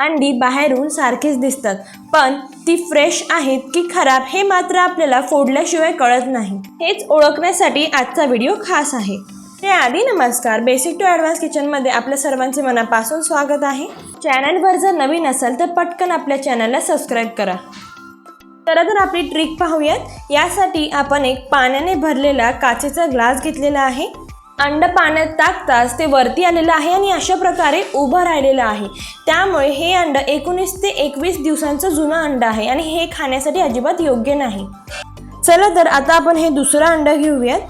अंडी बाहेरून सारखीच दिसतात. पण ती फ्रेश आहेत की खराब हे मात्र आपल्याला फोडल्याशिवाय कळत नाही. हेच ओळखण्यासाठी आजचा व्हिडिओ खास आहे. त्याआधी नमस्कार. बेसिक टू ॲडव्हान्स किचनमध्ये आपल्या सर्वांचे मनापासून स्वागत आहे. चॅनलवर जर नवीन असाल तर पटकन आपल्या चॅनलला सबस्क्राईब करा. तर तर आपली ट्रिक पाहूयात. यासाठी आपण एक पाण्याने भरलेला काचेचा ग्लास घेतलेला आहे. अंड पाण्यात टाकताच ते वरती आलेलं आहे आणि अशा प्रकारे उभं राहिलेलं आहे. त्यामुळे हे अंड एकोणीस ते एकवीस दिवसांचं जुनं अंड आहे आणि हे खाण्यासाठी अजिबात योग्य नाही. चला तर आता आपण हे दुसरं अंड घेऊयात.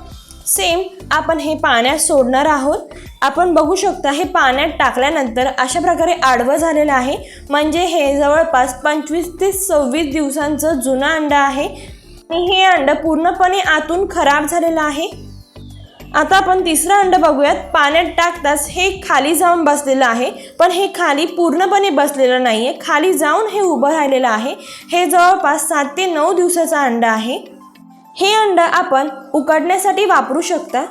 सेम आपण हे पाण्यात सोडणार आहोत. आपण बघू शकता हे पाण्यात टाकल्यानंतर अशा प्रकारे आडवं झालेलं आहे. म्हणजे हे जवळपास पंचवीस ते सव्वीस दिवसांचं जुनं अंड आहे. आणि हे अंड पूर्णपणे आतून खराब झालेलं आहे. आता आपण तिसरं अंड बघूयात. पाण्यात टाकताच हे खाली जाऊन बसलेलं आहे. पण हे खाली पूर्णपणे बसलेलं नाही आहे खाली जाऊन हे उभं राहिलेलं आहे. हे जवळपास सात ते नऊ दिवसाचं अंड आहे. हे अंड आपण उकडण्यासाठी वापरू शकता.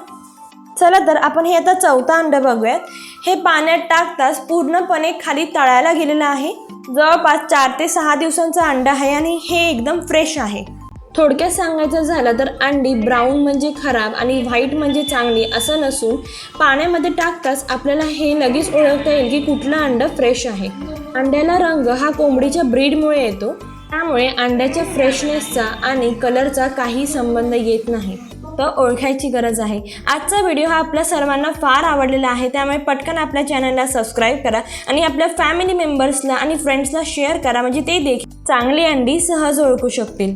चला तर आपण हे आता चौथा अंड बघूयात. हे पाण्यात टाकताच पूर्णपणे खाली तळायला गेलेलं आहे. जवळपास चार ते सहा दिवसांचं अंड आहे आणि हे एकदम फ्रेश आहे. थोडक्यात सांगायचं झालं तर अंडी ब्राऊन म्हणजे खराब आणि व्हाईट म्हणजे चांगली असं नसून पाण्यामध्ये टाकताच आपल्याला हे लगेच ओळखता येईल की कुठलं अंड फ्रेश आहे. अंड्याला रंग हा कोंबडीच्या ब्रीडमुळे येतो. त्यामुळे अंड्याच्या फ्रेशनेसचा आणि कलरचा काही संबंध येत नाही. तर ओळखायची गरज आहे. आजचा व्हिडिओ हा आपल्या सर्वांना फार आवडलेला आहे. त्यामुळे पटकन आपल्या चॅनलला सबस्क्राईब करा आणि आपल्या फॅमिली मेंबर्सला आणि फ्रेंड्सला शेअर करा. म्हणजे ते देखील चांगली अंडी सहज ओळखू शकतील.